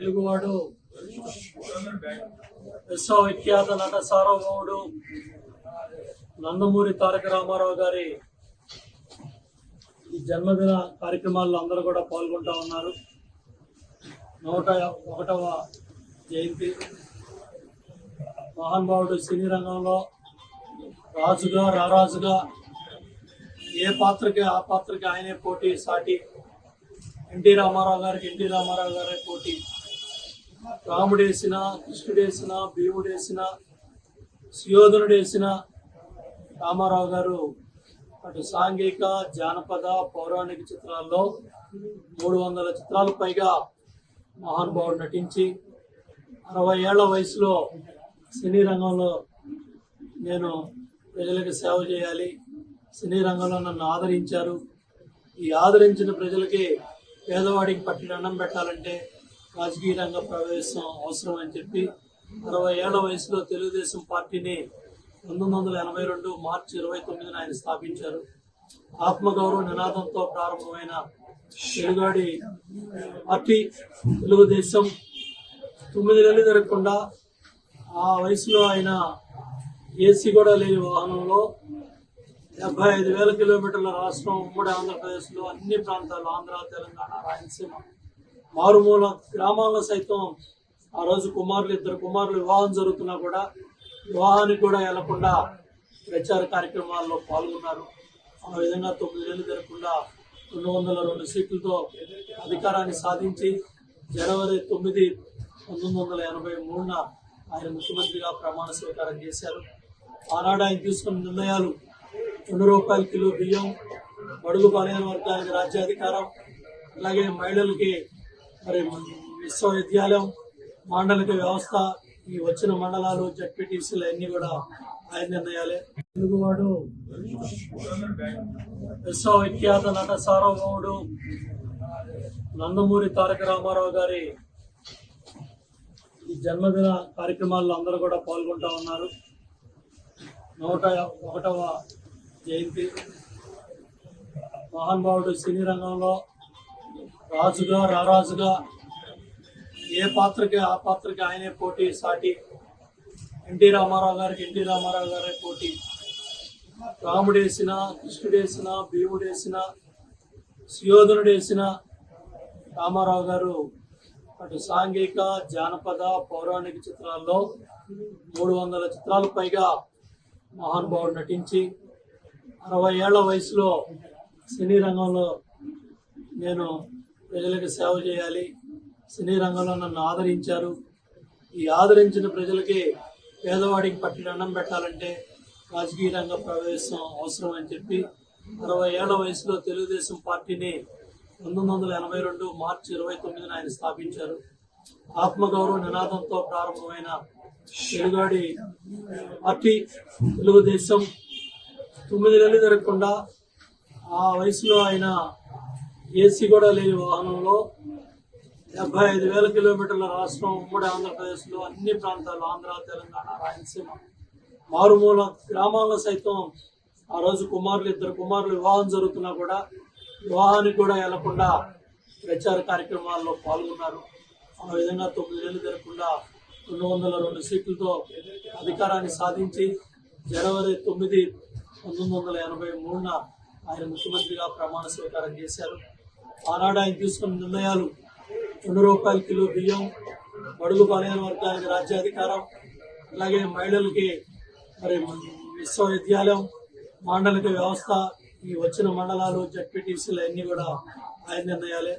తెలుగువాడు. విశ్వవిఖ్యాత నట సార్వభౌముడు నందమూరి తారక రామారావు గారి ఈ జన్మదిన కార్యక్రమాల్లో అందరూ కూడా పాల్గొంటా ఉన్నారు. నూట ఒకటవ జయంతి. మహానుభావుడు సినీ రంగంలో రాజుగా రారాజుగా ఏ పాత్రకి ఆ పాత్రకి ఆయనే పోటీ సాటి. ఎన్టీ రామారావు గారికి ఎన్టీ రామారావు గారే పోటీ. రాముడేసిన కృష్ణుడేసిన భీముడేసిన సుయోధనుడేసిన రామారావు గారు అటు సాంఘిక జానపద పౌరాణిక చిత్రాల్లో మూడు వందల చిత్రాలు పైగా మహానుభావుడు నటించి అరవై ఏళ్ళ వయసులో సినీ రంగంలో నేను ప్రజలకు సేవ చేయాలి. సినీ రంగంలో నన్ను ఆదరించారు. ఈ ఆదరించిన ప్రజలకి పేదవాడికి పట్టిన అన్నం పెట్టాలంటే రాజకీయ రంగ ప్రవేశం అవసరం అని చెప్పి అరవై ఏళ్ళ వయసులో తెలుగుదేశం పార్టీని పంతొమ్మిది వందల ఎనభై రెండు మార్చి ఇరవై తొమ్మిదిన ఆయన స్థాపించారు. ఆత్మగౌరవ నినాదంతో ప్రారంభమైన తెలుగాడి పార్టీ తెలుగుదేశం తొమ్మిది నెలలు జరగకుండా ఆ వయసులో ఆయన ఏసీ కూడా లేని వాహనంలో డెబ్బై ఐదు వేల కిలోమీటర్ల రాష్ట్రం ఉమ్మడి ఆంధ్రప్రదేశ్లో అన్ని ప్రాంతాలు ఆంధ్ర తెలంగాణ రాయలసీమ మారుమూల గ్రామాల్లో సైతం ఆ రోజు కుమారులు ఇద్దరు కుమారులు వివాహం జరుగుతున్నా కూడా వివాహానికి కూడా వెళ్ళకుండా ప్రచార కార్యక్రమాల్లో పాల్గొన్నారు. ఆ విధంగా తొమ్మిది నెలలు జరగకుండా రెండు వందల రెండు సీట్లతో అధికారాన్ని సాధించి జనవరి తొమ్మిది పంతొమ్మిది వందల ఎనభై మూడున ఆయన ముఖ్యమంత్రిగా ప్రమాణ స్వీకారం చేశారు. ఆనాడు ఆయన తీసుకున్న నిర్ణయాలు రెండు రూపాయల కిలో బియ్యం బడుగు బలహీన వర్గానికి రాజ్యాధికారం అలాగే మహిళలకి మరి విశ్వవిద్యాలయం మాండలిక వ్యవస్థ ఈ వచ్చిన మండలాలు జడ్పీటీసీలు అన్ని కూడా ఆయన నిర్ణయాలే. తెలుగువాడు విశ్వవిఖ్యాత నట సార్వభౌముడు నందమూరి తారక రామారావు గారి ఈ జన్మదిన కార్యక్రమాల్లో అందరూ కూడా పాల్గొంటా ఉన్నారు. నూట ఒకటవ జయంతి. మహానుభావుడు సినీ రంగంలో రాజుగా రారాజుగా ఏ పాత్రకి ఆ పాత్రకి ఆయనే పోటీ సాటి. ఎన్టీ రామారావు గారికి ఎన్టీ రామారావు గారే పోటీ. రాముడేసిన కృష్ణుడేసిన భీముడేసిన సుయోధనుడేసిన రామారావు గారు అటు సాంఘిక జానపద పౌరాణిక చిత్రాల్లో మూడు వందల చిత్రాలు పైగా మహానుభావుడు నటించి అరవై ఏళ్ళ వయసులో సినీ రంగంలో నేను ప్రజలకు సేవ చేయాలి. సినీ రంగంలో నన్ను ఆదరించారు. ఈ ఆదరించిన ప్రజలకి పేదవాడికి పట్టిన అన్నం పెట్టాలంటే రాజకీయ రంగ ప్రవేశం అవసరం అని చెప్పి అరవై ఏళ్ళ వయసులో తెలుగుదేశం పార్టీని పంతొమ్మిది వందల ఎనభై రెండు మార్చి ఇరవై తొమ్మిదిన ఆయన స్థాపించారు. ఆత్మగౌరవ నినాదంతో ప్రారంభమైన తెలుగాడి పార్టీ తెలుగుదేశం తొమ్మిది నెలలు జరగకుండా ఆ వయసులో ఆయన ఏసీ కూడా లేని వాహనంలో డెబ్బై ఐదు వేల కిలోమీటర్ల రాష్ట్రం ఉమ్మడి ఆంధ్రప్రదేశ్లో అన్ని ప్రాంతాలు ఆంధ్ర తెలంగాణ రాయలసీమ మారుమూల గ్రామాల్లో సైతం ఆ రోజు కుమారులు ఇద్దరు కుమారులు వివాహం జరుగుతున్నా కూడా వివాహానికి కూడా వెళ్ళకుండా ప్రచార కార్యక్రమాల్లో పాల్గొన్నారు. ఆ విధంగా తొమ్మిది నెలలు జరగకుండా రెండు వందల రెండు సీట్లతో అధికారాన్ని సాధించి జనవరి తొమ్మిది పంతొమ్మిది వందల ఎనభై మూడున ఆయన ముఖ్యమంత్రిగా ప్రమాణ స్వీకారం చేశారు. ఆనాడు ఆయన తీసుకున్న నిర్ణయాలు రెండు రూపాయల కిలో బియ్యం బడుగు బలహీన వర్గానికి రాజ్యాధికారం అలాగే మహిళలకి మరి విశ్వవిద్యాలయం మాండలిక వ్యవస్థ ఈ వచ్చిన మండలాలు జడ్పీటీసీలు అన్నీ కూడా ఆయన నిర్ణయాలే.